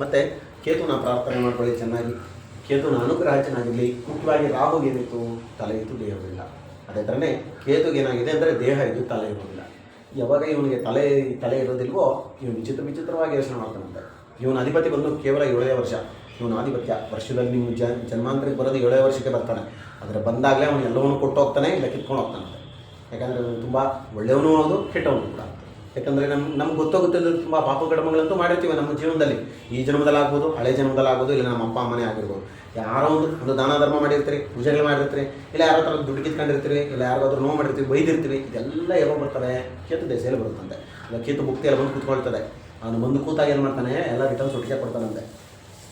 ಮತ್ತು ಕೇತುನ ಪ್ರಾರ್ಥನೆ ಮಾಡ್ಕೊಳ್ಳಿ ಚೆನ್ನಾಗಿ. ಕೇತುನ ಅನುಗ್ರಹ ಚೆನ್ನಾಗಿರಲಿ ಮುಖ್ಯವಾಗಿ ರಾಹುಗೆ ಏನಿತ್ತು? ತಲೆ ಇತ್ತು ದೇಹವಿಲ್ಲ ಅದೇ ಥರನೇ ಕೇತುಗೆ ಏನಾಗಿದೆ ಅಂದರೆ ದೇಹ ಇದು ತಲೆ ಇರೋದಿಲ್ಲ ಯಾವಾಗ ಇವನಿಗೆ ತಲೆ ತಲೆ ಇರೋದಿಲ್ವೋ ಇವನು ವಿಚಿತ್ರ ವಿಚಿತ್ರವಾಗಿ ಯೋಚನೆ ಮಾಡ್ತಾನಂತೆ ಇವನ ಅಧಿಪತಿ ಬಂದು ಕೇವಲ ಏಳೇ ವರ್ಷ. ಇವನ ಆಧಿಪತ್ಯ ವರ್ಷದಲ್ಲಿ ನಿಮ್ಮ ಜ, ಜನ್ಮಾಂತರಕ್ಕೆ ಬರೋದು ಏಳೇ ವರ್ಷಕ್ಕೆ ಬರ್ತಾನೆ. ಆದರೆ ಬಂದಾಗಲೇ ಅವನು ಎಲ್ಲವನ್ನೂ ಕೊಟ್ಟು ಹೋಗ್ತಾನೆ ಇಲ್ಲ ಕಿತ್ಕೊಂಡು ಹೋಗ್ತಾನಂತೆ ಯಾಕಂದರೆ ಅವನು ತುಂಬ ಒಳ್ಳೆಯವನು ಹೌದು ಕೆಟ್ಟವನು ಕೂಡ ಯಾಕಂದರೆ ನಮ್ಮ ನಮ್ಗೆ ಗೊತ್ತಾಗುತ್ತಿಲ್ಲ ತುಂಬ ಪಾಪ ಕಡಮಗಳಂತೂ ಮಾಡಿರ್ತೀವಿ ನಮ್ಮ ಜೀವನದಲ್ಲಿ. ಈ ಜನ್ಮದಲ್ಲಾಗ್ಬೋದು, ಹಳೆ ಜನ್ಮದಲ್ಲಾಗ್ಬೋದು, ಇಲ್ಲ ನಮ್ಮ ಅಪ್ಪ ಅಮ್ಮನೇ ಆಗಿರ್ಬೋದು. ಯಾರೋ ಒಂದು ಒಂದು ದಾನ ಧರ್ಮ ಮಾಡಿರ್ತೀರಿ, ಪೂಜೆಗಳು ಮಾಡಿರ್ತೀರಿ, ಇಲ್ಲ ಯಾರೋ ಥರ ದುಡ್ಡು ಕಿತ್ಕೊಂಡಿರ್ತೀರಿ, ಇಲ್ಲ ಯಾರಿಗಾದರೂ ನೋವು ಮಾಡಿರ್ತೀವಿ ಬೈದಿರ್ತೀವಿ ಇದೆಲ್ಲ ಯಾವಾಗ ಬರ್ತಾರೆ ಕೇತು ದೇಶದಲ್ಲಿ ಬರುತ್ತಂತೆ. ಇಲ್ಲ ಕೇತು ಮುಕ್ತಿ ಎಲ್ಲ ಬಂದು ಕೂತ್ಕೊಳ್ತದೆ. ಅವನು ಬಂದು ಕೂತಾಗ ಏನು ಮಾಡ್ತಾನೆ, ಎಲ್ಲ ರಿಟರ್ನ್ಸ್ ಒಟ್ಟಿಗೆ ಕೊಡ್ತಾನಂತೆ.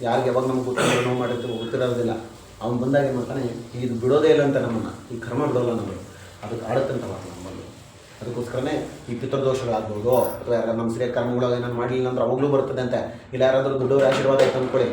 ಯಾರಿಗೆ ಯಾವಾಗ ನಮ್ಗೆ ಕೂತ್ಕೊಂಡು ನೋವು ಮಾಡಿರ್ತೀವಿ ಗೊತ್ತಿರೋದಿಲ್ಲ. ಅವ್ನು ಬಂದಾಗ ಏನು ಮಾಡ್ತಾನೆ, ಇದು ಬಿಡೋದೇ ಇಲ್ಲ ಅಂತ ನಮ್ಮನ್ನು. ಈ ಕರ್ಮ ಬಿಡೋಲ್ಲ ನಮ್ಮನ್ನು. ಅದಕ್ಕೆ ಆಡುತ್ತಂತ ನಮ್ಮಲ್ಲಿ. ಅದಕ್ಕೋಸ್ಕರನೇ ಈ ಪಿತೃದೋಷಗಳಾಗ್ಬೋದು ಅಥವಾ ಯಾರು ನಮ್ಮ ಸರಿಯಾದ ಕರ್ಮಗಳು ಏನಾದ್ರು ಮಾಡಲಿಲ್ಲ ಅಂದ್ರೆ ಅವಾಗಲೂ ಬರ್ತದೆ ಅಂತ. ಇಲ್ಲ ಯಾರಾದರೂ ದೊಡ್ಡವ್ರ ಆಶೀರ್ವಾದ ಇತ್ತು ಅಂದ್ಕೊಳ್ಳಿ.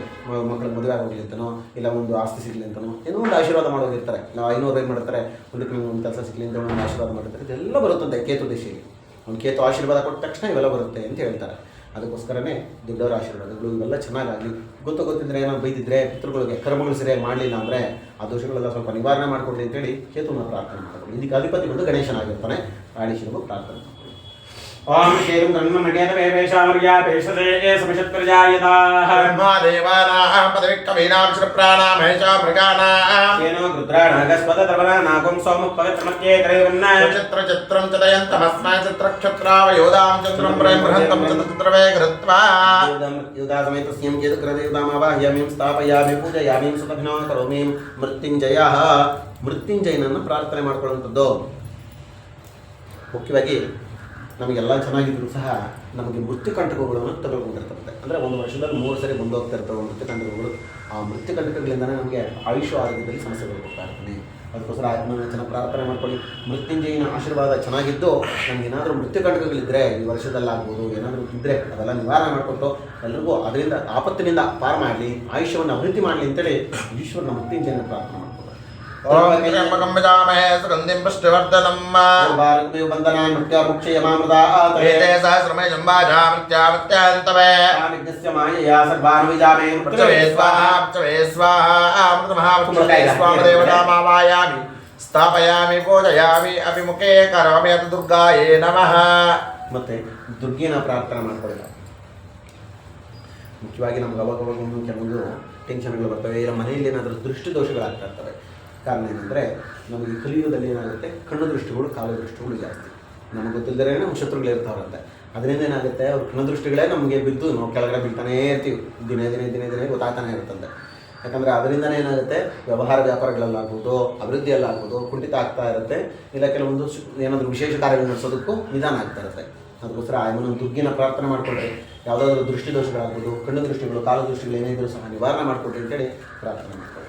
ಮಕ್ಕಳಿಗೆ ಮದುವೆ ಆಗೋಗ್ಲಿ ಅಂತನೋ, ಇಲ್ಲ ಒಂದು ಆಸ್ತಿ ಸಿಗಲಿ ಅಂತನೋ, ಏನೋ ಒಂದು ಆಶೀರ್ವಾದ ಮಾಡೋದಿರ್ತಾರೆ ನಾವು ಐನೂರು ಏನು ಮಾಡ್ತಾರೆ? ಒಂದು ಒಂದು ಕೆಲಸ ಸಿಗಲಿ ಅಂತ ಒಂದು ಆಶೀರ್ವಾದ ಮಾಡ್ತಾರೆ. ಇದೆಲ್ಲ ಬರುತ್ತಂತೆ ಕೇತು ದಿಶೆಗೆ ಒಂದು ಕೇತು ಆಶೀರ್ವಾದ ಕೊಟ್ಟ ತಕ್ಷಣ ಇವೆಲ್ಲ ಬರುತ್ತೆ ಅಂತ ಹೇಳ್ತಾರೆ. ಅದಕ್ಕೋಸ್ಕರನೇ ದೊಡ್ಡವರ ಆಶೀರ್ವಾದಗಳು ಇವೆಲ್ಲ ಚೆನ್ನಾಗಾಗಲಿ ಗೊತ್ತು ಗೊತ್ತಿದ್ರೆ ಏನೋ ಬೈದಿದ್ರೆ, ಪಿತೃಗಳಿಗೆ ಕರ್ಮಗಳು ಸರಿಯಾಗಿ ಮಾಡಲಿಲ್ಲ ಅಂದರೆ ಆ ದೋಷಗಳೆಲ್ಲ ಸ್ವಲ್ಪ ನಿವಾರಣೆ ಮಾಡಿಕೊಡ್ಲಿ ಅಂತೇಳಿ ಕೇತುವನ್ನು ಪ್ರಾರ್ಥನೆ ಮಾಡ್ಕೊಳ್ಳಿ ಇದಕ್ಕೆ ಅಧಿಪತಿ ಬಂದು ಗಣೇಶನಾಗಿರ್ತಾನೆ. ಆಡಿಶಿನವು ಪ್ರಾರ್ಥನೆ ಮಾಡ್ಕೊಳ್ಳಿ ಓಂ ಶ್ರೀಂ ತನ್ಮನಗೇತ ವೇಷಾಮರ್ಯಾಪೇಷತೆ ಸಮಿಷತ್ಪ್ರಜಾಯತಾಃ ಬ್ರಹ್ಮದೇವಾನಾಂ ಪದವಿಕ್ಕವೀನಾಂ ಶ್ರಪ್ರಾಣಾಂ ಮಹೇಶಾ ಮೃಗಾನಾಂ येनो रुद्राणागस्पद द्रवणानागुं सोमुः पवित्रमध्ये त्रैवन्न ಚಿತ್ರ ಚಿತ್ರಂ ಚದಯಂತಮಸ್ಮೈ ಚಿತ್ರಕ್ಷತ್ರಾವಯೋಧಾಂ ಚಂದ್ರಂ ಪ್ರಯಂ ಬೃಹಂತಂ ಚಂದ್ರವೇ ಕೃತ್ವಾ युधासमेतस्यं यदग्रदेवतामावाह्यामीं ಸ್ಥಾಪಯಾಮಿ ಪೂಜಯಾಮೀಂ ಸುತಘ್ನೋ ಕರೋಮೀಂ ಮೃತ್ಯುಂಜಯ ಮೃತ್ಯುಂಜಯನನ್ನು ಪ್ರಾರ್ಥನೆ ಮಾಡ್ಕೊಳ್ಳುವಂಥದ್ದು ಮುಖ್ಯವಾಗಿ ನಮಗೆಲ್ಲ ಚೆನ್ನಾಗಿದ್ರು ಸಹ ನಮಗೆ ಮೃತ್ಯುಕಂಟಕಗಳನ್ನು ತಗೊಳ್ಕೊಂಡಿರ್ತದೆ ಅಂದರೆ ಒಂದು ವರ್ಷದಲ್ಲಿ ಮೂರು ಸರಿ ಬಂದೋಗ್ತಾ ಇರ್ತವೆ ಮೃತ್ಯುಕಂಟಕಗಳು. ಆ ಮೃತ್ಯುಕಂಟಕಗಳಿಂದನೇ ನಮಗೆ ಆಯುಷ್ಯ ಆರೋಗ್ಯದಲ್ಲಿ ಸಮಸ್ಯೆಗಳು ಬರ್ತಾ ಇರ್ತೀನಿ ಅದಕ್ಕೋಸ್ಕರ ಆತ್ಮನ ಚೆನ್ನಾಗಿ ಪ್ರಾರ್ಥನೆ ಮಾಡ್ಕೊಳ್ಳಿ. ಮೃತ್ಯುಂಜಯನ ಆಶೀರ್ವಾದ ಚೆನ್ನಾಗಿದ್ದು ನಮ್ಗೆ ಏನಾದರೂ ಮೃತ್ಯುಕಂಟಕಗಳಿದ್ದರೆ ಈ ವರ್ಷದಲ್ಲಾಗ್ಬೋದು, ಏನಾದರೂ ಇದ್ದರೆ ಅದೆಲ್ಲ ನಿವಾರಣೆ ಮಾಡಿಕೊಟ್ಟು ಎಲ್ಲರಿಗೂ ಅದರಿಂದ, ಆಪತ್ತಿನಿಂದ ಪಾರ ಮಾಡಲಿ, ಆಯುಷ್ಯವನ್ನು ಅಭಿವೃದ್ಧಿ ಮಾಡಲಿ ಅಂತೇಳಿ ಈಶ್ವರನ ಮೃತ್ಯುಂಜಯನ ಪ್ರಾರ್ಥನೆ ನೃತ್ಯ ಮುಕ್ಷ ಯಮಾಮೃತ ಏತೇ ಸಹಸ್ರಮೇ ಜಂಬಾಜಾ ಮೃತ್ಯಾಮೃತ್ಯಾಂತವೇ ಕಾಮಿಜ್ಞಸ್ಯ ಮಾಯೆಯ ಸರ್ವಾನುವಿಜಾಮೇ ಪೃಥ್ವೇ ಸ್ವಾಹಾ ಪೃಥ್ವೇ ಸ್ವಾಹಾ ಅಮೃತಮಹಾಪೃಥ್ವೇ ಸ್ವಾಮದೇವತಾಮಾವಾಯಾಮಿ ಸ್ಥಾಪಯಾಮಿ ಪೂಜಯಾಮಿ ಅಭಿಮುಖೇ ಕರೋಮಿ ದುರ್ಗಾಯೇ ನಮಃ ಮತ್ತೆ ದುರ್ಗಿನ ಪ್ರಾರ್ಥನೆ ಮಾಡ್ಕೊಳ್ಳಿ ಮುಖ್ಯವಾಗಿ ನಮ್ಗೆ ಅವಾಗ ಅವಾಗ ಒಂದು ಕೆಲವೊಂದು ಟೆನ್ಷನ್ಗಳು ಬರ್ತವೆ ಇಲ್ಲ ಮನೆಯಲ್ಲಿ ಏನಾದರೂ ದೃಷ್ಟಿ ದೋಷಗಳಾಗ್ತಾ ಇರ್ತವೆ ಕಾರಣ ಏನಂದರೆ, ನಮಗೆ ಕಲಿಯುಗದಲ್ಲಿ ಏನಾಗುತ್ತೆ? ಕಣ್ಣು ದೃಷ್ಟಿಗಳು, ಕಾಲು ದೃಷ್ಟಿಗಳು ಜಾಸ್ತಿ. ನಮಗೆ ಗೊತ್ತಿಲ್ಲದೇ ನಮ್ಮ ಶತ್ರುಗಳು ಇರ್ತಾವ್ರಂತೆ. ಅದರಿಂದ ಏನಾಗುತ್ತೆ? ಅವ್ರ ಕಣ್ಣು ದೃಷ್ಟಿಗಳೇ ನಮಗೆ ಬಿದ್ದು ನಾವು ಕೆಳಗಡೆ ಬೀಳ್ತಾನೇ ಇರ್ತೀವಿ. ದಿನೇ ದಿನೇ ದಿನೇ ದಿನೇ ಗೊತ್ತಾಗ್ತಾನೆ ಇರುತ್ತಂತೆ. ಯಾಕಂದರೆ ಅದರಿಂದನೇ ಏನಾಗುತ್ತೆ? ವ್ಯವಹಾರ ವ್ಯಾಪಾರಗಳಲ್ಲಾಗ್ಬೋದು, ಅಭಿವೃದ್ಧಿಯಲ್ಲಾಗ್ಬೋದು, ಕುಂಠಿತ ಆಗ್ತಾ ಇರುತ್ತೆ. ಇಲ್ಲ ಕೆಲವೊಂದು ಏನಾದರೂ ವಿಶೇಷ ಕಾರ್ಯಗಳು ನಡೆಸೋದಕ್ಕೂ ನಿಧಾನ ಆಗ್ತಾ ಇರುತ್ತೆ. ಅದಕ್ಕೋಸ್ಕರ ಆಯಮ್ಮನ ದುಗ್ಗಿನ ಪ್ರಾರ್ಥನೆ ಮಾಡಿಕೊಂಡ್ರೆ ಯಾವುದಾದ್ರೂ ದೃಷ್ಟಿ ದೋಷಗಳಾಗ್ಬೋದು ಕಣ್ಣು ದೃಷ್ಟಿಗಳು, ಕಾಲು ದೃಷ್ಟಿಗಳು ಏನೇ ಇದ್ರೂ ಸಹ ನಿವಾರಣೆ ಮಾಡಿಕೊಡ್ರಿ ಅಂತೇಳಿ ಪ್ರಾರ್ಥನೆ ಮಾಡ್ಕೊಳ್ಳಿ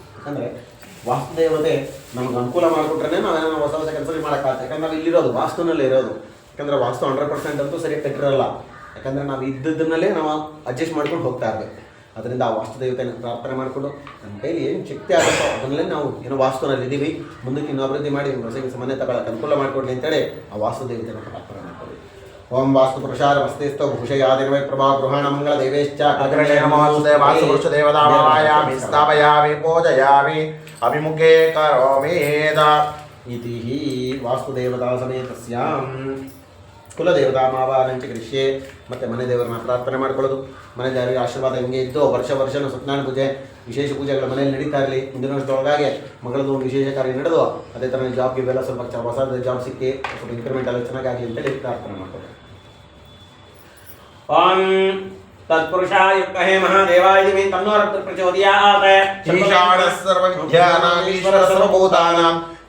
ಯಾಕಂದರೆ ವಾಸ್ತುದೇವತೆ ನಮ್ಗೆ ಅನುಕೂಲ ಮಾಡಿಕೊಟ್ರೆ ನಾವೇನೋ ಹೊಸ ಹೊಸ ಕೆಲಸ ಮಾಡೋಕ್ಕಾಗುತ್ತೆ ಯಾಕಂದ್ರೆ ನಾವು ಇಲ್ಲಿರೋದು ವಾಸ್ತುನಲ್ಲೇ ಇರೋದು. ಯಾಕಂದರೆ ವಾಸ್ತು ಹಂಡ್ರೆಡ್ ಪರ್ಸೆಂಟ್ ಅಂತೂ ಸರಿಯಾಗಿ ಕಟ್ಟಿರಲ್ಲ ಯಾಕಂದರೆ ನಾವು ಇದ್ದದನ್ನಲ್ಲೇ ನಾವು ಅಡ್ಜಸ್ಟ್ ಮಾಡ್ಕೊಂಡು ಹೋಗ್ತಾ ಇರಬೇಕು. ಅದರಿಂದ ಆ ವಾಸ್ತುದೇವತೆಯನ್ನು ಪ್ರಾರ್ಥನೆ ಮಾಡಿಕೊಂಡು ನಮ್ಮ ಕೈಲಿ ಏನು ಶಕ್ತಿ ಆಗುತ್ತೋ ಅದನ್ನಲ್ಲೇ ನಾವು ಏನೋ ವಾಸ್ತುನಲ್ಲಿ ಇದ್ದೀವಿ. ಮುಂದಕ್ಕೆ ಇನ್ನೂ ಅಭಿವೃದ್ಧಿ ಮಾಡಿ ಹೊಸ ಕೆಲಸ ಮನೆ ತಗೊಳ್ಳೋಕೆ ಅನುಕೂಲ ಮಾಡಿಕೊಡ್ಲಿ ಅಂತೇಳಿ ಆ ವಾಸ್ತುದೇವತೆಯನ್ನು ಪ್ರಾರ್ಥನೆ ಮಾಡ್ಕೊಳ್ಳಿ ओम वास्तु प्रसार मस्तिस्तो भूषयादिर्वै प्रभा गृहाण मंगल देवेश्च अग्रणे नमोस्ते वास्तु पुरुष देवता भावयामि स्थापयामि पूजयामि अभिमुखे करोमि इति वास्तुदेवता समेतस्याम् ಸಮೇತಸ್ಯಾಂ ಕುಲದೇವತಾ ಮಾವಾನಂಚ ಕೃಷ್ಯೆ ಮತ್ತೆ ಮನೆ ದೇವರನ್ನ ಪ್ರಾರ್ಥನೆ ಮಾಡ್ಕೊಳ್ಳೋದು ಮನೆ ದೇವರಿಗೆ ಆಶೀರ್ವಾದ ಹಿಂಗೆ ಇದ್ದು ವರ್ಷ ವರ್ಷನೂ ಸತ್ಯನಾರಾಯಣ ಪೂಜೆ ವಿಶೇಷ ಪೂಜೆಗಳ ಮನೆಯಲ್ಲಿ ನಡೀತಾ ಇರಲಿ ಮುಂದಿನ ವರ್ಷದೊಳಗಾಗಿ ಮಗಳದ್ದು ಒಂದು ವಿಶೇಷ ಕಾರ್ಯ ನಡೆದು ಅದೇ ಥರ ಜಾಬ್ಗೆ ಇವೆಲ್ಲ ಸ್ವಲ್ಪ ಚ- ಹೊಸ ಜಾಬ್ ಸಿಕ್ಕಿ ಸ್ವಲ್ಪ ಇನ್ಕ್ರಿಮೆಂಟ್ ಎಲ್ಲ ಚೆನ್ನಾಗಾಗಲಿ ಅಂತೇಳಿ ಪ್ರಾರ್ಥನೆ ಮಾಡ್ಕೊಳ್ಳೋದು ॐ तत्पुरुषाय युक्तहे महादेवाय दिवे तन्नो रक्तः प्रचोदयात् ईशानः सर्वविद्यानामीश्वर सर्वभूतानां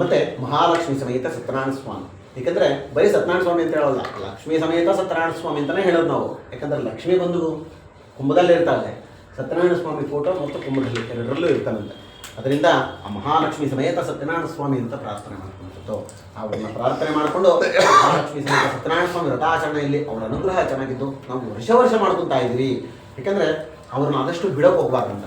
ಮತ್ತೆ ಮಹಾಲಕ್ಷ್ಮಿ ಸಮೇತ ಸತ್ಯನಾರಾಯಣ ಸ್ವಾಮಿ. ಯಾಕಂದ್ರೆ ಬರೀ ಸತ್ಯನಾರಾಯಣ ಸ್ವಾಮಿ ಅಂತ ಹೇಳಲ್ಲ, ಲಕ್ಷ್ಮಿ ಸಮೇತ ಸತ್ಯನಾರಾಯಣ ಸ್ವಾಮಿ ಅಂತಲೇ ಹೇಳೋದು ನಾವು. ಯಾಕಂದ್ರೆ ಲಕ್ಷ್ಮಿ ಬಂದು ಕುಂಭದಲ್ಲಿ ಇರ್ತಾಳೆ. ಸತ್ಯನಾರಾಯಣ ಸ್ವಾಮಿ ಫೋಟೋ ಮತ್ತು ಕುಂಭದಲ್ಲಿ ಎರಡರಲ್ಲೂ ಇರ್ತಾನಂತೆ. ಅದರಿಂದ ಆ ಮಹಾಲಕ್ಷ್ಮಿ ಸಮೇತ ಸತ್ಯನಾರಾಯಣ ಸ್ವಾಮಿ ಅಂತ ಪ್ರಾರ್ಥನೆ ಮಾಡ್ಕೊಂಡಿತ್ತು ಅವ್ರನ್ನ ಪ್ರಾರ್ಥನೆ ಮಾಡಿಕೊಂಡು ಮಹಾಲಕ್ಷ್ಮಿ ಸಮೇತ ಸತ್ಯನಾರಾಯಣ ಸ್ವಾಮಿ ವ್ರತಾಚರಣೆಯಲ್ಲಿ ಅವರ ಅನುಗ್ರಹ ಚೆನ್ನಾಗಿದ್ದು. ನಾವು ವರ್ಷ ವರ್ಷ ಮಾಡ್ಕೊತಾ ಇದ್ವಿ ಯಾಕಂದ್ರೆ ಅವ್ರನ್ನ ಆದಷ್ಟು ಬಿಡೋಕೆ ಹೋಗ್ಬಾರ್ದಂತ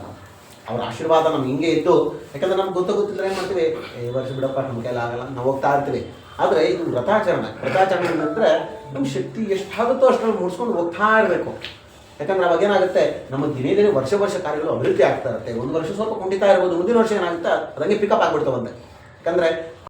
ಅವ್ರ ಆಶೀರ್ವಾದ ನಮ್ಗೆ ಹಿಂಗೆ ಇದ್ದು ಯಾಕಂದ್ರೆ ನಮ್ಗೆ ಗೊತ್ತ ಗೊತ್ತಿಲ್ಲ ಏನು ಮಾಡ್ತೀವಿ? "ಏ, ಈ ವರ್ಷ ಬಿಡಪ್ಪ ನಮ್ಮ ಕೈಲಿ ಆಗಲ್ಲ ನಾವು ಹೋಗ್ತಾ ಇರ್ತೀವಿ. ಆದರೆ ಇದು ವ್ರತಾಚರಣೆ. ವ್ರತಾಚರಣೆ ಅಂದರೆ ನಮ್ಮ ಶಕ್ತಿ ಎಷ್ಟಾಗುತ್ತೋ ಅಷ್ಟು ಮುಗಿಸ್ಕೊಂಡು ಹೋಗ್ತಾ ಇರಬೇಕು. ಯಾಕಂದ್ರೆ ಅವಾಗ ಏನಾಗುತ್ತೆ? ನಮ್ಮ ದಿನೇ ದಿನೇ ವರ್ಷ ವರ್ಷ ಕಾರ್ಯಗಳು ಅಭಿವೃದ್ಧಿ ಆಗ್ತಾ ಇರುತ್ತೆ. ಒಂದು ವರ್ಷ ಸ್ವಲ್ಪ ಕುಂಠಿತ ಇರ್ಬೋದು ಮುಂದಿನ ವರ್ಷ ಏನಾಗುತ್ತೆ? ಅದಂಗೆ ಪಿಕಪ್ ಆಗ್ಬಿಡ್ತಾವಂತೆ. ಯಾಕಂದ್ರೆ